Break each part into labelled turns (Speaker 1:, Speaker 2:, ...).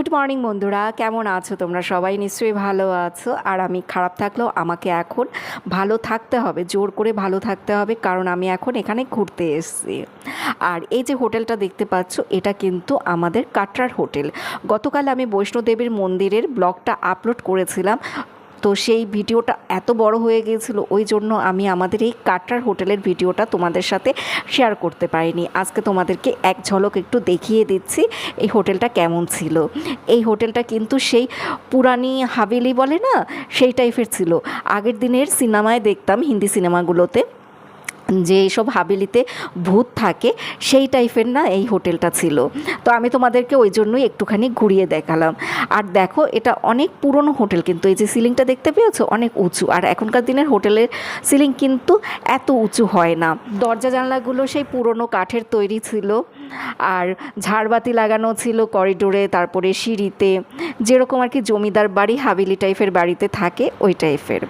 Speaker 1: Good morning বন্ধুরা, কেমন আছো তোমরা? সবাই নিশ্চয়ই ভালো আছো। আর আমি খারাপ থাকলেও আমাকে এখন ভালো থাকতে হবে, জোর করে ভালো থাকতে হবে, কারণ আমি এখন এখানে ঘুরতে এসেছি। আর এই যে হোটেলটা দেখতে পাচ্ছ, এটা কিন্তু আমাদের কাটরার হোটেল। গতকাল আমি বৈষ্ণোদেবীর মন্দিরের ব্লগটা আপলোড করেছিলাম। তো সেই ভিডিওটা এত বড় হয়ে গিয়েছিল, ওই জন্য আমি আমাদের এই কাটার হোটেলের ভিডিওটা তোমাদের সাথে শেয়ার করতে পারিনি। আজকে তোমাদেরকে এক ঝলক একটু দেখিয়ে দিচ্ছি এই হোটেলটা কেমন ছিল। এই হোটেলটা কিন্তু সেই পুরানি হাভেলি বলে না? সেই টাইপের ছিল। আগের দিনের সিনেমায় দেখতাম হিন্দি সিনেমাগুলোতে। যে এইসব হাবেলিতে ভূত থাকে, সেই টাইপের না এই হোটেলটা ছিল। তো আমি তোমাদেরকে ওই জন্যই একটুখানি ঘুরিয়ে দেখালাম। আর দেখো, এটা অনেক পুরনো হোটেল, কিন্তু এই যে সিলিংটা দেখতে পেয়েছ? অনেক উঁচু। আর এখনকার দিনের হোটেলের সিলিং কিন্তু এত উঁচু হয় না। দরজা জানলাগুলো সেই পুরনো কাঠের তৈরি ছিল। আর ঝাড়বাতি লাগানো ছিল করিডোরে, তারপরে সিঁড়িতে। যেরকম আর কি জমিদার বাড়ি হাবেলি টাইপের বাড়িতে থাকে, ওই টাইপের।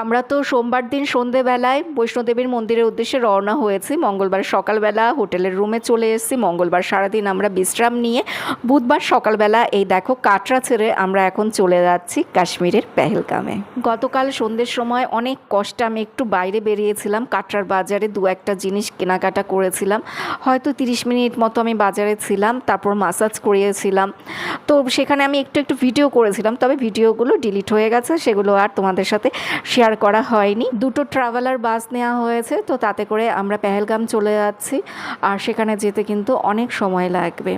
Speaker 1: আমরা তো সোমবার দিন সন্ধেবেলায় বৈষ্ণোদেবীর মন্দিরের উদ্দেশ্যে রওনা হয়েছি। মঙ্গলবার সকালবেলা হোটেলের রুমে চলে এসেছি। মঙ্গলবার সারাদিন আমরা বিশ্রাম নিয়ে বুধবার সকালবেলা এই দেখো কাটরা ছেড়ে আমরা এখন চলে যাচ্ছি কাশ্মীরের পেহেলগামে। গতকাল সন্ধ্যের সময় অনেক কষ্টে আমি একটু বাইরে বেরিয়েছিলাম। কাটরার বাজারে দু একটা জিনিস কেনাকাটা করেছিলাম। হয়তো তিরিশ মিনিট মতো আমি বাজারে ছিলাম, তারপর মাসাজ করিয়েছিলাম। তো সেখানে আমি একটু একটু ভিডিও করেছিলাম, তবে ভিডিওগুলো ডিলিট হয়ে গেছে, সেগুলো আর তোমাদের সাথে শেয়ার করা হয়নি। দুটো ট্রাভেলার বাস নেওয়া হয়েছে, তো তাতে করে আমরা পেহেলগাম চলে যাচ্ছি আর সেখানে যেতে কিন্তু অনেক সময় লাগবে।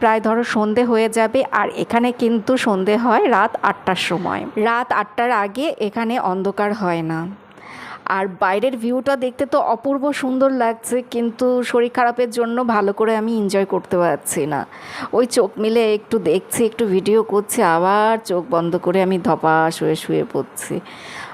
Speaker 1: প্রায় ধরো সন্ধে হয়ে যাবে আর এখানে কিন্তু সন্ধে হয় রাত আটটার সময়। রাত আটটার আগে এখানে অন্ধকার হয় না। আর বাইরের ভিউটা দেখতে তো অপূর্ব সুন্দর লাগছে, কিন্তু শরীর খারাপের জন্য ভালো করে আমি এনজয় করতে পারছি না। ওই চোখ মিলে একটু দেখছি, একটু ভিডিও করছি, আবার চোখ বন্ধ করে আমি ধপাস হয়ে শুয়ে পড়ছি।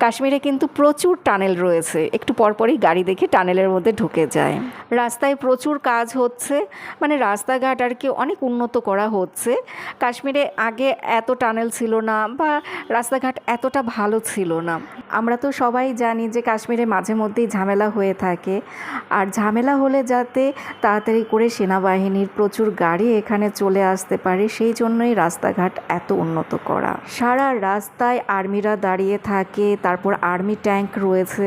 Speaker 1: কাশ্মীরে কিন্তু প্রচুর টানেল রয়েছে। একটু পরপরই গাড়ি দেখে টানেলের মধ্যে ঢুকে যায়। রাস্তায় প্রচুর কাজ হচ্ছে। মানে রাস্তাঘাট আর কি অনেক উন্নত করা হচ্ছে। কাশ্মীরে আগে এত টানেল ছিল না বা রাস্তাঘাট এতটা ভালো ছিল না। আমরা তো সবাই জানি যে কাশ্মীরে মাঝে মধ্যেই ঝামেলা হয়ে থাকে। আর ঝামেলা হলে যাতে তাড়াতাড়ি করে সেনাবাহিনীর প্রচুর গাড়ি এখানে চলে আসতে পারে, সেই জন্যই রাস্তাঘাট এত উন্নত করা। সারা রাস্তায় আর্মিরা দাঁড়িয়ে থাকে। তারপর আর্মি ট্যাঙ্ক রয়েছে।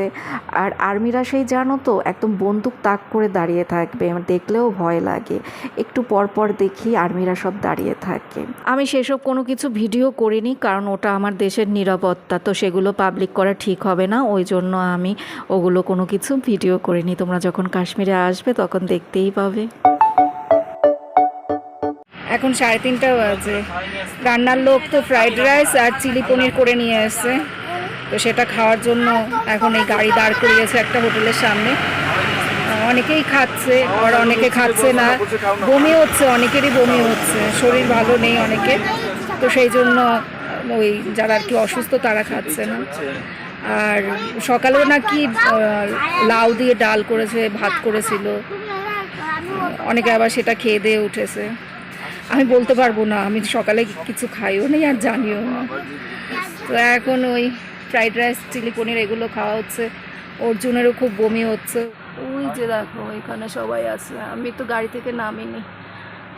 Speaker 1: আর আর্মিরা সেই জানো তো, একদম বন্দুক তাক করে দাঁড়িয়ে থাকবে দেখলেও ভয় লাগে। একটু পর পর দেখি আর্মিরা সব দাঁড়িয়ে থাকে। আমি সেসব কোনো কিছু ভিডিও করিনি, কারণ ওটা আমার দেশের নিরাপত্তা, তো সেগুলো পাবলিক করা ঠিক হবে না। ওই জন্য আমি ওগুলো কোনো কিছু ভিডিও করিনি। তোমরা যখন কাশ্মীরে আসবে, তখন দেখতেই পাবে। এখন সাড়ে তিনটা বাজে। রান্নার লোক তো ফ্রাইড রাইস আর চিলি পনির করে নিয়ে এসছে তো সেটা খাওয়ার জন্য এখন এই গাড়ি দাঁড় করিয়েছে একটা হোটেলের সামনে। অনেকেই খাচ্ছে আর অনেকে খাচ্ছে না। বমি হচ্ছে, অনেকেরই বমি হচ্ছে। শরীর ভালো নেই অনেকে। তো সেই জন্য ওই যারা আর কি অসুস্থ তারা খাচ্ছে না। আর সকালেও নাকি লাউ দিয়ে ডাল করেছে, ভাত করেছিল। অনেকে আবার সেটা খেয়ে দিয়ে উঠেছে। আমি বলতে পারব না, আমি সকালে কিছু খাইও নেই আর জানিও না। তো এখন ওই ফ্রাইড রাইস চিলি পনির এগুলো খাওয়া হচ্ছে। অর্জুনেরও খুব বমি হচ্ছে। ওই যে দেখো এখানে সবাই আছে। আমি তো গাড়ি থেকে নামিনি।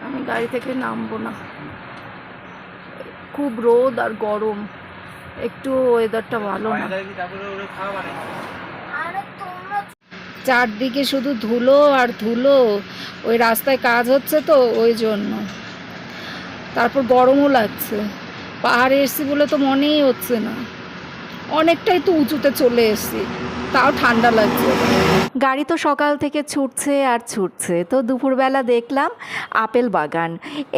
Speaker 1: আমি গাড়ি থেকে নামবো না। খুব রোদ আর গরম। একটু ওয়েদারটা ভালো না। চারদিকে শুধু ধুলো আর ধুলো। ওই রাস্তায় কাজ হচ্ছে তো ওই জন্য। তারপর গরমও লাগছে। পাহাড়ে এসছি বলে তো মনেই হচ্ছে না। অনেকটাই তো উঁচুতে চলে এসেছি। তাও ঠান্ডা লাগছে। গাড়ি তো সকাল থেকে ছুটছে আর ছুটছে। তো দুপুরবেলা দেখলাম আপেল বাগান।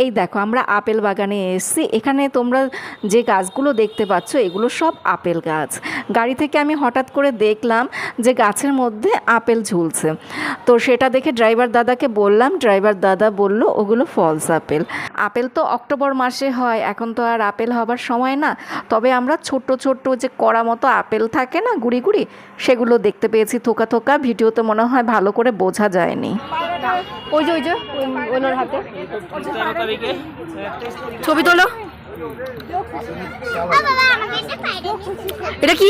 Speaker 1: এই দেখো, আমরা আপেল বাগানে এসেছি। এখানে তোমরা যে গাছগুলো দেখতে পাচ্ছ, এগুলো সব আপেল গাছ। গাড়ি থেকে আমি হঠাৎ করে দেখলাম যে গাছের মধ্যে আপেল ঝুলছে। তো সেটা দেখে ড্রাইভার দাদাকে বললাম, ড্রাইভার দাদা বলল, ওগুলো ফলস আপেল। আপেল তো অক্টোবর মাসে হয়, এখন তো আর আপেল হবার সময় না। তবে আমরা ছোট্ট ছোট্ট যে কড়া মতো আপেল থাকে না, গুড়ি গুড়ি, সেগুলো দেখতে পেয়েছি, থোকা থোকা ভিডিওতে মনে হয় ভালো করে বোঝা যায়নি।
Speaker 2: ওই যে ওই যে ওনার হাতে। ছবি তোলো। এটা কি?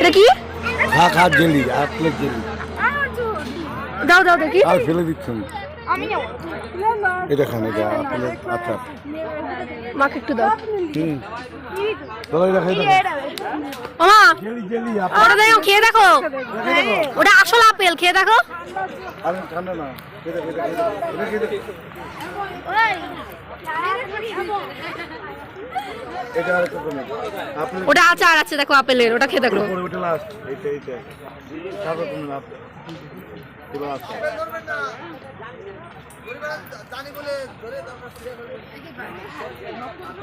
Speaker 2: এটা কি?
Speaker 3: Jelly plate jelly.
Speaker 2: দাও দাও দেখি।
Speaker 3: আর ফেলে দিচ্ছেন এটা খান এটা আপনার আচ্ছা।
Speaker 2: মাকে একটু দাও।
Speaker 3: হুম। চলো এটা খাই
Speaker 2: মামা
Speaker 3: জেলি
Speaker 2: ওটা দেখো খেয়ে দেখো। ওটা আসল আপেল খেয়ে দেখো। ওটা আচার আছে দেখো আপেলের ওটা খেয়ে দেখো।
Speaker 3: লাস্ট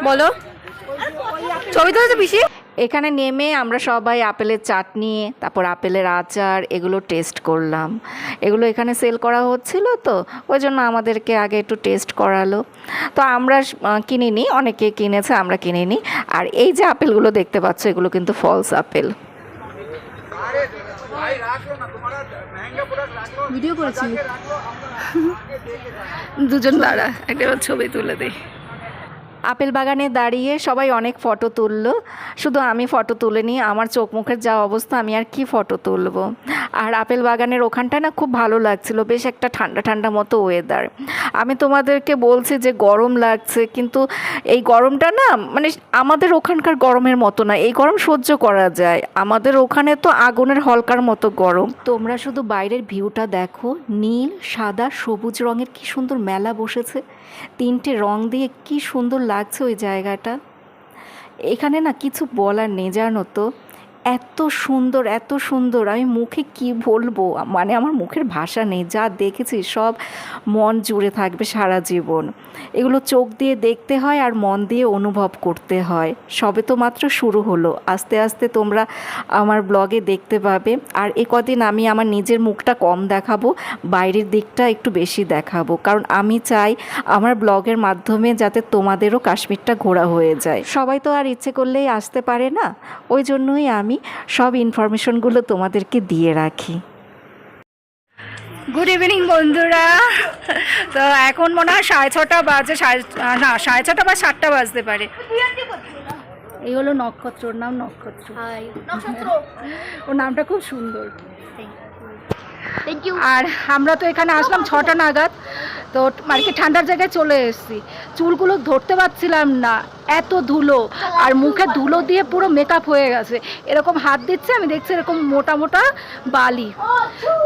Speaker 2: বলো ছবি তুলেছো পিসি?
Speaker 1: এখানে নেমে আমরা সবাই আপেলের চাটনি তারপর আপেলের আচার এগুলো টেস্ট করলাম। এগুলো এখানে সেল করা হচ্ছিল তো ওই জন্য আমাদেরকে আগে একটু টেস্ট করালো। তো আমরা কিনিনি অনেকে কিনেছে আমরা কিনিনি। আর এই যে আপেলগুলো দেখতে পাচ্ছ এগুলো কিন্তু ফলস আপেল।
Speaker 2: ভিডিও করেছি। দুজন দাঁড়া একটা ছবি তুলে দিই।
Speaker 1: আপেল বাগানে দাঁড়িয়ে সবাই অনেক ফটো তুললো। শুধু আমি ফটো তুলে তুলিনি, আমার চোখ মুখের যা অবস্থা, আমি আর কি ফটো তুলবো? আর আপেল বাগানের ওখানটা না খুব ভালো লাগছিল, বেশ একটা ঠান্ডা ঠান্ডা মতো ওয়েদার আমি তোমাদেরকে বলছি যে গরম লাগছে, কিন্তু এই গরমটা না মানে আমাদের ওখানকার গরমের মতো না, এই গরম সহ্য করা যায়। আমাদের ওখানে তো আগুনের হলকার মতো গরম। তোমরা শুধু বাইরের ভিউটা দেখো, নীল, সাদা, সবুজ রঙের কি সুন্দর মেলা বসেছে। তিনটে রং দিয়ে কি সুন্দর লাগছে ওই জায়গাটা। এখানে না কিছু বলার নেই, জানো তো। এত সুন্দর এত সুন্দর। আমি মুখে কি বলব? মানে আমার মুখের ভাষা নেই। যা দেখেছি সব মন জুড়ে থাকবে সারা জীবন। এগুলো চোখ দিয়ে দেখতে হয় আর মন দিয়ে অনুভব করতে হয়। সবে তো মাত্র শুরু হলো। আস্তে আস্তে তোমরা আমার ব্লগে দেখতে পাবে। আর এ কদিন আমি আমার নিজের মুখটা কম দেখাবো, বাইরের দিকটা একটু বেশি দেখাবো। কারণ আমি চাই আমার ব্লগের মাধ্যমে যাতে তোমাদেরও কাশ্মীরটা ঘোরা হয়ে যায়। সবাই তো আর ইচ্ছে করলেই আসতে পারে না। ওই জন্যই আমি সব ইনফরমেশনগুলো তোমাদেরকে দিয়ে রাখি।
Speaker 2: গুড ইভিনিং বন্ধুরা। তো এখন মনে হয় সাড়ে ছটা বাজে সাড়ে না সাড়ে ছটা বা সাতটা বাজতে পারে। এই হলো নক্ষত্র ওর নাম নক্ষত্র। ওর নামটা খুব সুন্দর। আর আমরা তো এখানে আসলাম ছটা নাগাদ, তো আর কি ঠান্ডার জায়গায় চলে এসেছি। চুলগুলো ধরতে পারছিলাম না, এত ধুলো, আর মুখে ধুলো দিয়ে পুরো মেকআপ হয়ে গেছে। এরকম হাত দিচ্ছে, আমি দেখছি এরকম মোটা মোটা বালি।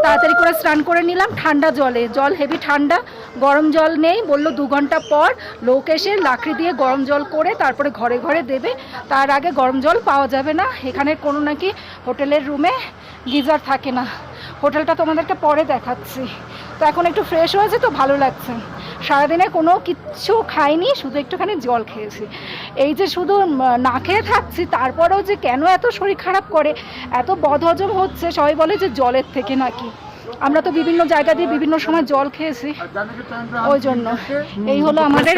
Speaker 2: তাড়াতাড়ি করে স্নান করে নিলাম, ঠান্ডা জলে। জল হেভি ঠান্ডা, গরম জল নেই, বলল দু ঘণ্টা পর লোক এসে লাকড়ি দিয়ে গরম জল করে তারপরে ঘরে ঘরে দেবে। তার আগে গরম জল পাওয়া যাবে না, এখানে কোনো নাকি হোটেলের রুমে গিজার থাকে না। হোটেলটা তোমাদেরকে পরে দেখাচ্ছি। তো এখন একটু ফ্রেশ হয়েছে তো ভালো লাগছে। সারাদিনে কোনো কিচ্ছু খাইনি, শুধু একটুখানি জল খেয়েছি। এই যে শুধু না খেয়ে থাকছি, তারপরেও যে কেন এত শরীর খারাপ করে, এত বদহজম হচ্ছে, সবাই বলে যে জলের থেকে নাকি। আমরা তো বিভিন্ন জায়গা দিয়ে বিভিন্ন সময় জল খেয়েছি। ওই জন্য। এই হলো আমাদের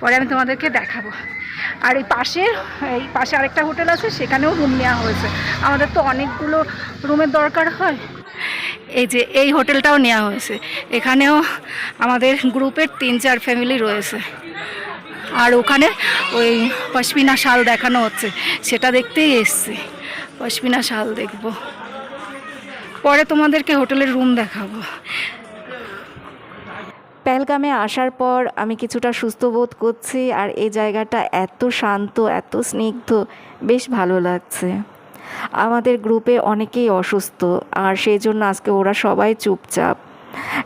Speaker 2: পরে আমি তোমাদেরকে দেখাবো। আর এই পাশে এই পাশে আরেকটা হোটেল আছে সেখানেও রুম নেওয়া হয়েছে। আমাদের তো অনেকগুলো রুমের দরকার হয়। এই যে এই হোটেলটাও নেওয়া হয়েছে। এখানেও আমাদের গ্রুপের তিন চার ফ্যামিলি রয়েছে। আর ওখানে ওই পশমিনা শাল দেখানো হচ্ছে। সেটা দেখতেই এসছি। পশমিনা শাল দেখব। পরে তোমাদেরকে হোটেলের রুম দেখাবো।
Speaker 1: পেহেলগামে আসার পর আমি কিছুটা সুস্থ বোধ করছি আর এই জায়গাটা এত শান্ত, এত স্নিগ্ধ, বেশ ভালো লাগছে। আমাদের গ্রুপে অনেকেই অসুস্থ আর সেই জন্য আজকে ওরা সবাই চুপচাপ।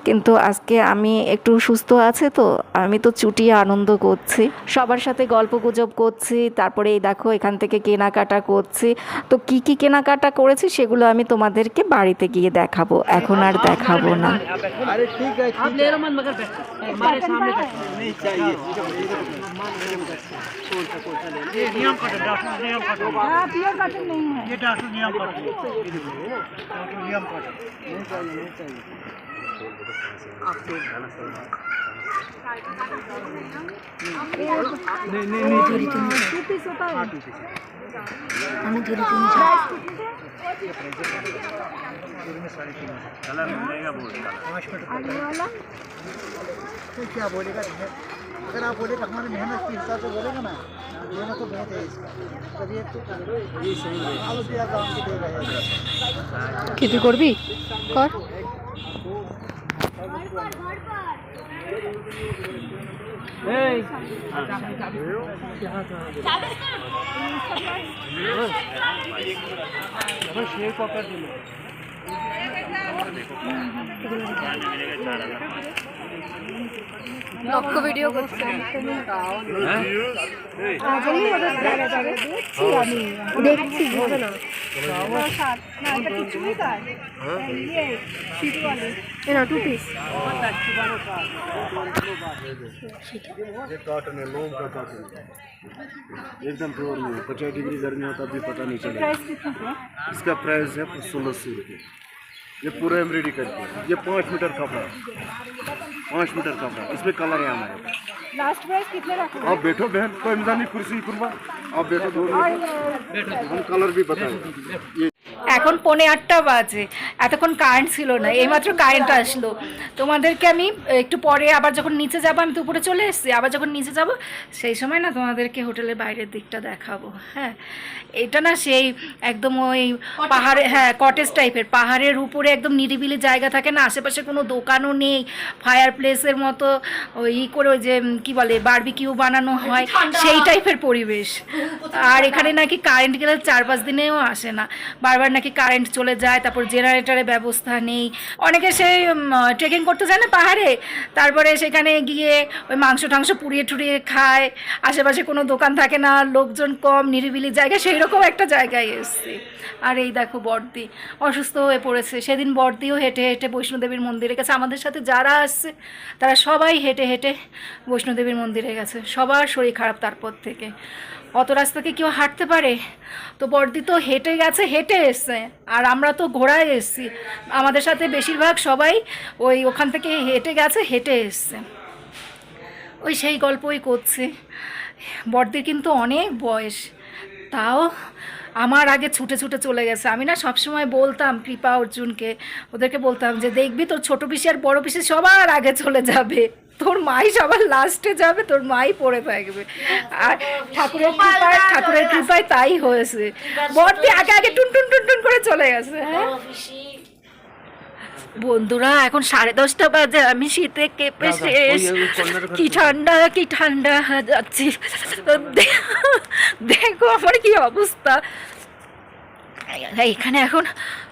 Speaker 1: কিন্তু আজকে আমি একটু সুস্থ আছে তো আমি তো চুটিয়ে আনন্দ করছি। সবার সাথে গল্প গুজব করছি তারপরে এই দেখো এখান থেকে কেনাকাটা করছি। তো কি কি কেনাকাটা করেছি সেগুলো আমি তোমাদেরকে বাড়িতে গিয়ে দেখাবো এখন আর দেখাবো না।
Speaker 3: अरे कौन सा कौन सा लेना। ये नियम कटन तो डॉक्टर नियम कटन
Speaker 2: हाँ पियर कटन नहीं है।
Speaker 3: ये डॉक्टर तो नियम कटन डॉक्टर तो नियम। कटन नहीं चाहिए नहीं चाहिए नहीं नहीं नहीं थोड़ी तुम
Speaker 2: टू पीस होता है हाँ, टू पीस
Speaker 3: हमें थोड़ी हाँ। तुम कलर मिलेगा बोर्ड का। पाँच
Speaker 2: मिनट वाला।
Speaker 3: तो क्या बोलेगा? अगर आप बोले तो हमारी मेहनत के हिसाब से बोलेगा ना मेहनत तो बहुत है इसका तभी तो आलू प्याज दाम की दे रहे
Speaker 2: हैं खेती करबी कर
Speaker 3: शेर पकड़ दिल
Speaker 2: লক্ষ্য ভিডিও করছে দেখছি আমি দেখছি হবে না না এটা কিছুই কাজ ইয়ে শীতকালে এরা টু পিস
Speaker 4: ये कॉटन है लोम का कॉटन एकदम प्योर में पचास डिग्री गर्मी होता भी पता नहीं चलेगा
Speaker 2: प्राइस कितना है
Speaker 4: इसका प्राइस है सोलह सौ रुपये ये पूरा एम्ब्रॉयडरी करके ये पाँच मीटर कपड़ा पाँच मीटर कपड़ा इसमें कलर है हमारे
Speaker 2: लास्ट प्राइस कितने रखा
Speaker 4: आप बैठो बहन कोई इमदानी कुर्सी कुर्बा आप बैठो दो हम कलर भी बताए। ये
Speaker 2: এখন পৌনে আটটা বাজে। এতক্ষণ কারেন্ট ছিল না এইমাত্র কারেন্ট আসলো। তোমাদেরকে আমি একটু পরে আবার যখন নিচে যাব আমি তো উপরে চলে এসেছি আবার যখন নিচে যাব সেই সময় না তোমাদেরকে হোটেলের বাইরের দিকটা দেখাবো হ্যাঁ? এটা না সেই একদম ওই পাহাড়ে হ্যাঁ কটেজ টাইপের পাহাড়ের উপরে একদম নিরিবিলি জায়গা থাকে না আশেপাশে কোনো দোকানও নেই ফায়ার প্লেসের মতো ওই ই করে ওই যে কি বলে বারবিকিউ বানানো হয় সেই টাইপের পরিবেশ। আর এখানে নাকি কারেন্ট গেলে চার পাঁচ দিনেও আসে না। বারবার নাকি কারেন্ট চলে যায়, তারপর জেনারেটরের ব্যবস্থা নেই। অনেকে সেই ট্রেকিং করতে যায় না পাহাড়ে? তারপরে সেখানে গিয়ে ওই মাংস টাংস পুড়িয়ে টুড়িয়ে খায়। আশেপাশে কোনো দোকান থাকে না, লোকজন কম, নিরিবিলি জায়গা সেই রকম একটা জায়গায় এসছে। আর এই দেখো বর্দি, অসুস্থ হয়ে পড়েছে। সেদিন বর্দিও হেঁটে হেঁটে বৈষ্ণোদেবীর মন্দিরে গেছে। আমাদের সাথে যারা আসছে, তারা সবাই হেঁটে হেঁটে বৈষ্ণোদেবীর মন্দিরে গেছে। সবার শরীর খারাপ তারপর থেকে। অত রাস্তা কি কেউ হাঁটতে পারে? তো বর্দি তো হেঁটে গেছে, হেঁটে এসছে। আর আমরা তো ঘোড়ায় এসছি। আমাদের সাথে বেশিরভাগ সবাই ওই ওখান থেকে হেঁটে গেছে, হেঁটে এসছে। ওই সেই গল্পই করছে। বড়দির কিন্তু অনেক বয়স। তাও আমার আগে ছুটে ছুটে চলে গেছে। আমি না সবসময় বলতাম কৃপা অর্জুনকে। ওদেরকে বলতাম যে, দেখবি তোর ছোটো পিসি আর বড় পিসি সবার আগে চলে যাবে। তোর মাই সবার লাস্টে যাবে তোর মাই পড়ে থাকবে। আর ঠাকুরের কৃপায় ঠাকুরের কৃপায় তাই হয়েছে। বড়দি আগে আগে টুন টুন টুন টুন করে চলে গেছে। হ্যাঁ? বন্ধুরা এখন সাড়ে দশটা বাজে আমি শীতে কেঁপে শেষ। কি ঠান্ডা কি ঠান্ডা যাচ্ছি দেখো আমার কি অবস্থা। এখানে এখন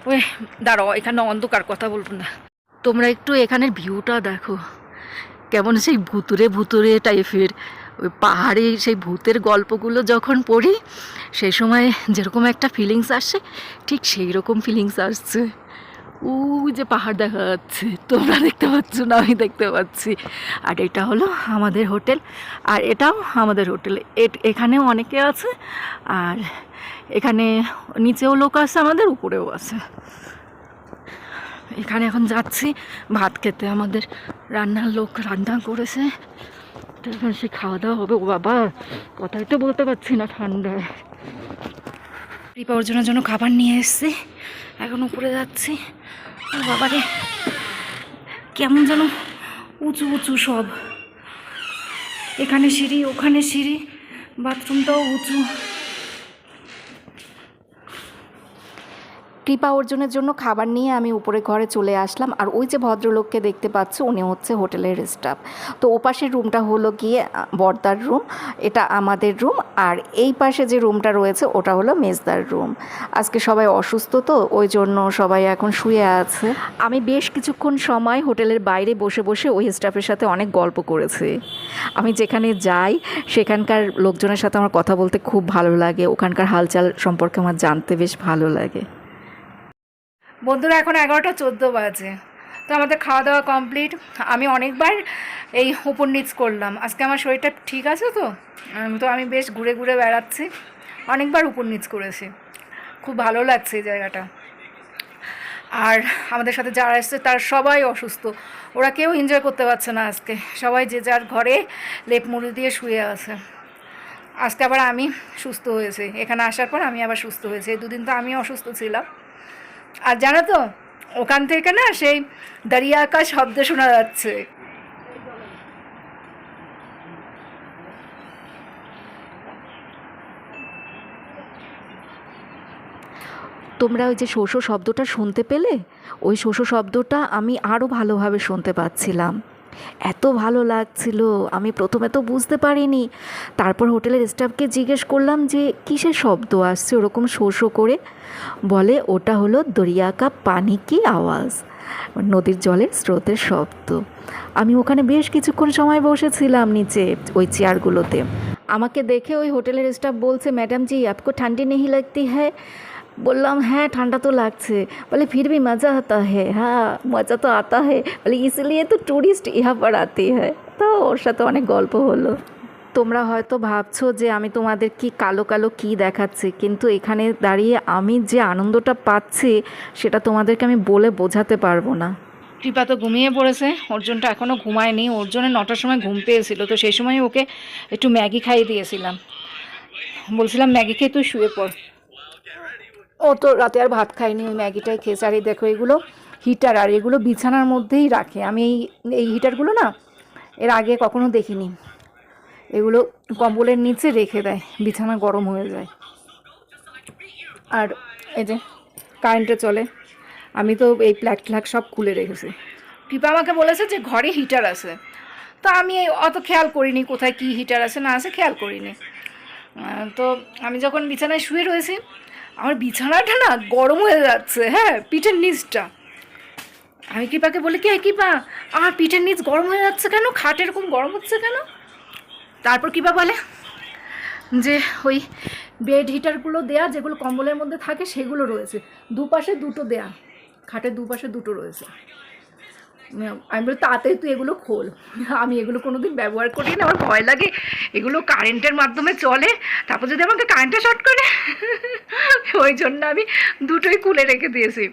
Speaker 2: ওই দাঁড়াও এখানে অন্ধকার কথা বলব না। তোমরা একটু এখানের ভিউটা দেখো। কেমন সেই ভুতুরে ভুতুরে টাইপের। ওই পাহাড়ে সেই ভূতের গল্পগুলো যখন পড়ি, সেই সময় যেরকম একটা ফিলিংস আসে, ঠিক সেই রকম ফিলিংস আসছে। ওই যে পাহাড় দেখা যাচ্ছে, তোমরা দেখতে পাচ্ছ না, আমি দেখতে পাচ্ছি। আর এটা হলো আমাদের হোটেল, আর এটাও আমাদের হোটেল। এখানেও অনেকে আছে, আর এখানে নিচেও লোক আছে, আমাদের উপরেও আছে। এখানে এখন যাচ্ছি। ভাত খেতে আমাদের রান্নার লোক রান্না করেছে। এখন সে খাওয়া দাওয়া হবে। ও বাবা, কথাই তো বলতে পারছি না ঠান্ডায়। কৃপা অর্জনের জন্য খাবার নিয়ে এসেছি। এখন উপরে যাচ্ছি। বাবারে কেমন যেন উঁচু উঁচু সব। এখানে সিঁড়ি, ওখানে সিঁড়ি, বাথরুমটাও উঁচু।
Speaker 1: কৃপা অর্জনের জন্য খাবার নিয়ে আমি উপরে ঘরে চলে আসলাম। আর ওই যে ভদ্রলোককে দেখতে পাচ্ছ, উনি হচ্ছে হোটেলের স্টাফ তো ওপাশের রুমটা হলো গিয়ে বর্দার রুম এটা আমাদের রুম আর এই পাশে যে রুমটা রয়েছে, ওটা হলো মেজদার রুম আজকে সবাই অসুস্থ তো, ওই জন্য সবাই এখন শুয়ে আছে। আমি বেশ কিছুক্ষণ সময় হোটেলের বাইরে বসে বসে ওই স্টাফের সাথে অনেক গল্প করেছি। আমি যেখানে যাই, সেখানকার লোকজনের সাথে আমার কথা বলতে খুব ভালো লাগে। ওখানকার হালচাল সম্পর্কে আমার জানতে বেশ ভালো লাগে।
Speaker 2: বন্ধুরা, এখন এগারোটা চোদ্দ বাজে। তো আমাদের খাওয়া দাওয়া কমপ্লিট আমি অনেকবার এই উপর নিচ করলাম। আজকে আমার শরীরটা ঠিক আছে তো? তো আমি বেশ ঘুরে ঘুরে বেড়াচ্ছি। অনেকবার উপর নিচ করেছি। খুব ভালো লাগছে এই জায়গাটা। আর আমাদের সাথে যারা এসছে, তার সবাই অসুস্থ। ওরা কেউ এনজয় করতে পারছে না আজকে। সবাই যে যার ঘরে লেপ মুড়ি দিয়ে শুয়ে আছে। আজকে আবার আমি সুস্থ হয়েছি। এখানে আসার পর আমি আবার সুস্থ হয়েছি। দুদিন তো আমি অসুস্থ ছিলাম। আর জানো তো, ওখান থেকে না সেই দাঁড়িয়ে আঁকা শব্দ শোনা যাচ্ছে।
Speaker 1: তোমরা ওই যে শোষো শব্দটা শুনতে পেলে? ওই শোষো শব্দটা আমি আরও ভালোভাবে শুনতে পাচ্ছিলাম। এত ভালো লাগছিল, আমি প্রথমে তো বুঝতে পারিনি। তারপর হোটেলের স্টাফকে জিজ্ঞেস করলাম যে, কিসের শব্দ আসছে ওরকম শো শো করে? বলে, ওটা হলো দরিয়া কা পানি কি আওয়াজ, নদীর জলের স্রোতের শব্দ। আমি ওখানে বেশ কিছুক্ষণ সময় বসেছিলাম নিচে ওই চেয়ারগুলোতে। আমাকে দেখে ওই হোটেলের স্টাফ বলছে, ম্যাডাম জি, আপকো ঠান্ডি নেই লাগতি হ্যায়। বললাম হ্যাঁ ঠান্ডা তো লাগছে। বলে ফির ভি মজা আতা হ্যাঁ হ্যাঁ মজা তো আতা হে। বলে ইসিলিয়ে তো ট্যুরিস্ট ইহা পর আতে হ্যাঁ তো ওর সাথে অনেক গল্প হলো। তোমরা হয়তো ভাবছ যে আমি তোমাদের কি কালো কালো কি দেখাচ্ছি কিন্তু এখানে দাঁড়িয়ে আমি যে আনন্দটা পাচ্ছি সেটা তোমাদেরকে আমি বলে বোঝাতে পারব না।
Speaker 2: কৃপা তো ঘুমিয়ে পড়েছে। অর্জুনটা এখনও ঘুমায়নি। অর্জুনের নটার সময় ঘুম পেয়েছিল তো সেই সময় ওকে একটু ম্যাগি খাইয়ে দিয়েছিলাম। বলছিলাম ম্যাগি খেয়ে তুই শুয়ে পড়। ও তো রাতে আর ভাত খায়নি, ওই ম্যাগিটাই খেয়েছে। আর এই দেখো, এগুলো হিটার, আর এগুলো বিছানার মধ্যেই রাখে। আমি এই এই হিটারগুলো না এর আগে কখনো দেখিনি। এগুলো কম্বলের নিচে রেখে দেয়, বিছানা গরম হয়ে যায়। আর এই যে কারেন্টে চলে। আমি তো এই প্ল্যাগ ফ্ল্যাগ সব খুলে রেখেছি। কৃপা আমাকে বলেছে যে ঘরে হিটার আছে। তো আমি অত খেয়াল করিনি কোথায় কি হিটার আছে না আছে, খেয়াল করিনি। তো আমি যখন বিছানায় শুয়ে রয়েছি আমার বিছানাটা না গরম হয়ে যাচ্ছে হ্যাঁ পিঠের নিচটা। আমি কৃপাকে বলি, কি "এই কৃপা, আমার পিঠের নিচ গরম হয়ে যাচ্ছে কেন? খাট এরকম গরম হচ্ছে কেন? তারপর কৃপা বলে যে, ওই বেড হিটারগুলো দেয়া, যেগুলো কম্বলের মধ্যে থাকে, সেগুলো রয়েছে। দুপাশে দুটো দেয়া, খাটের দুপাশে দুটো রয়েছে। আমি বলি তাড়াতাড়ি তুই এগুলো খোল। আমি এগুলো কোনোদিন ব্যবহার করি না, আমার ভয় লাগে। এগুলো কারেন্টের মাধ্যমে চলে। তারপর যদি আমাকে কারেন্টে শর্ট করে ওই জন্য আমি দুটোই খুলে রেখে দিয়েছি।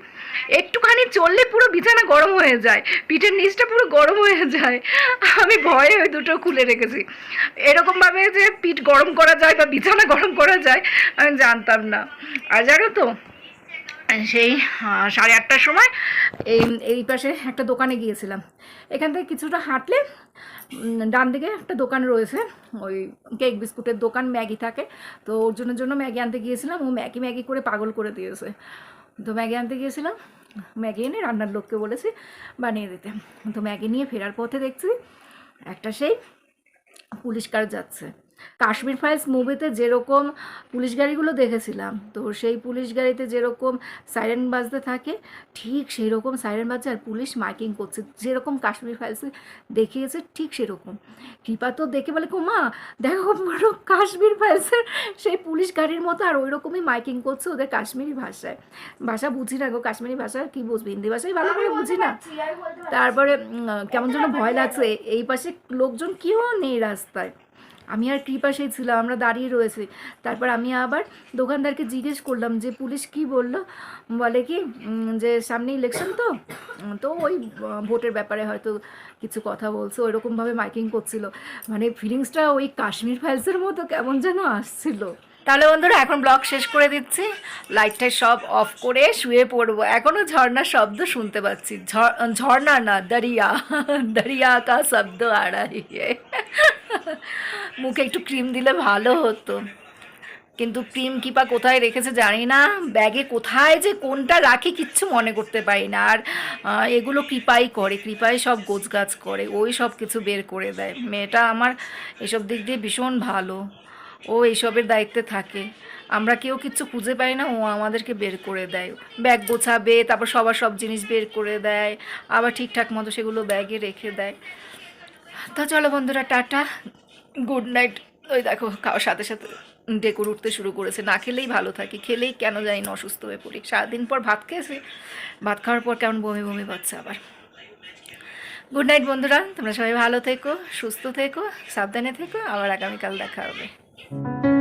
Speaker 2: একটুখানি চললে পুরো বিছানা গরম হয়ে যায়, পিঠের নিচটা পুরো গরম হয়ে যায়। আমি ভয়ে ওই দুটো খুলে রেখেছি। এরকমভাবে যে পিঠ গরম করা যায় বা বিছানা গরম করা যায়, আমি জানতাম না। আর জানো তো সেই সাড়ে আটটার সময় এই এই পাশে একটা দোকানে গিয়েছিলাম। এখান থেকে কিছুটা হাঁটলে ডান দিকে একটা দোকান রয়েছে, ওই কেক বিস্কুটের দোকান, ম্যাগি থাকে। তো ওর জন্য জন্য ম্যাগি আনতে গিয়েছিলাম, ও ম্যাগি ম্যাগি করে পাগল করে দিয়েছে। তো ম্যাগি আনতে গিয়েছিলাম, ম্যাগি এনে রান্নার লোককে বলেছি বানিয়ে দিতে। তো ম্যাগি নিয়ে ফেরার পথে দেখছি একটা সেই পুলিশ কার যাচ্ছে। কাশ্মীর ফাইলস মুভিতে যেরকম পুলিশ গাড়িগুলো দেখেছিলাম তো সেই পুলিশ গাড়িতে যেরকম সাইরেন বাজতে থাকে ঠিক সেই রকম সাইরেন বাজছে আর পুলিশ মাইকিং করছে। যেরকম কাশ্মীর ফাইলসে দেখিয়েছে ঠিক সেরকম। কৃপা তো দেখে বলে মা দেখো কাশ্মীর ফাইলসের সেই পুলিশ গাড়ির মতো আর ওই রকমই মাইকিং করছে ওদের কাশ্মীরি ভাষায়। ভাষা বুঝি না গো কাশ্মীরি ভাষা কি বুঝবি? হিন্দি ভাষাই ভালো করে বুঝি না। তারপরে কেমন যেন ভয় লাগছে এই পাশে লোকজন কেউ নেই রাস্তায়। আমি আর কৃপা সেই ছিলাম আমরা দাঁড়িয়ে রয়েছি। তারপর আমি আবার দোকানদারকে জিজ্ঞেস করলাম যে, পুলিশ কি বলল? বলে কি যে সামনে ইলেকশন তো? তো ওই ভোটের ব্যাপারে হয়তো কিছু কথা বলছে, ওইরকমভাবে মাইকিং করছিল। মানে ফিলিংসটা ওই কাশ্মীর ফাইলসের মতো কেমন যেন আসছিল। তাহলে বন্ধুরা, এখন ব্লগ শেষ করে দিচ্ছি। লাইটটা সব অফ করে শুয়ে পড়ব। এখনও ঝর্ণার শব্দ শুনতে পাচ্ছি। ঝর্ণা না, দরিয়া। দরিয়া কা শব্দ আড়াই মুখে একটু ক্রিম দিলে ভালো হতো। কিন্তু ক্রিম কিপা কোথায় রেখেছে জানি না। ব্যাগে কোথায় যে কোনটা রাখি কিচ্ছু মনে করতে পারি না। আর এগুলো কৃপাই করে, কৃপাই সব গোছগাছ করে, ওই সব কিছু বের করে দেয়। মেয়েটা আমার এসব দিক দিয়ে ভীষণ ভালো। ও এইসবের দায়িত্বে থাকে। আমরা কেউ কিচ্ছু খুঁজে পাই না, ও আমাদেরকে বের করে দেয়। ব্যাগ গোছাবে, তারপর সবার সব জিনিস বের করে দেয়, আবার ঠিকঠাক মতো সেগুলো ব্যাগে রেখে দেয়। তো চলো বন্ধুরা, টাটা, গুড নাইট। ওই দেখো, খাওয়ার সাথে সাথে ডেকুর উঠতে শুরু করেছে। না খেলেই ভালো থাকি, খেলেই কেন জানি না অসুস্থ হয়ে পড়ি। সারাদিন পর ভাত খেয়েছি, ভাত খাওয়ার পর কেমন বমি বমি পাচ্ছে আবার। গুড নাইট বন্ধুরা, তোমরা সবাই ভালো থেকো, সুস্থ থেকো, সাবধানে থেকো, আবার আগামীকাল দেখা হবে। much.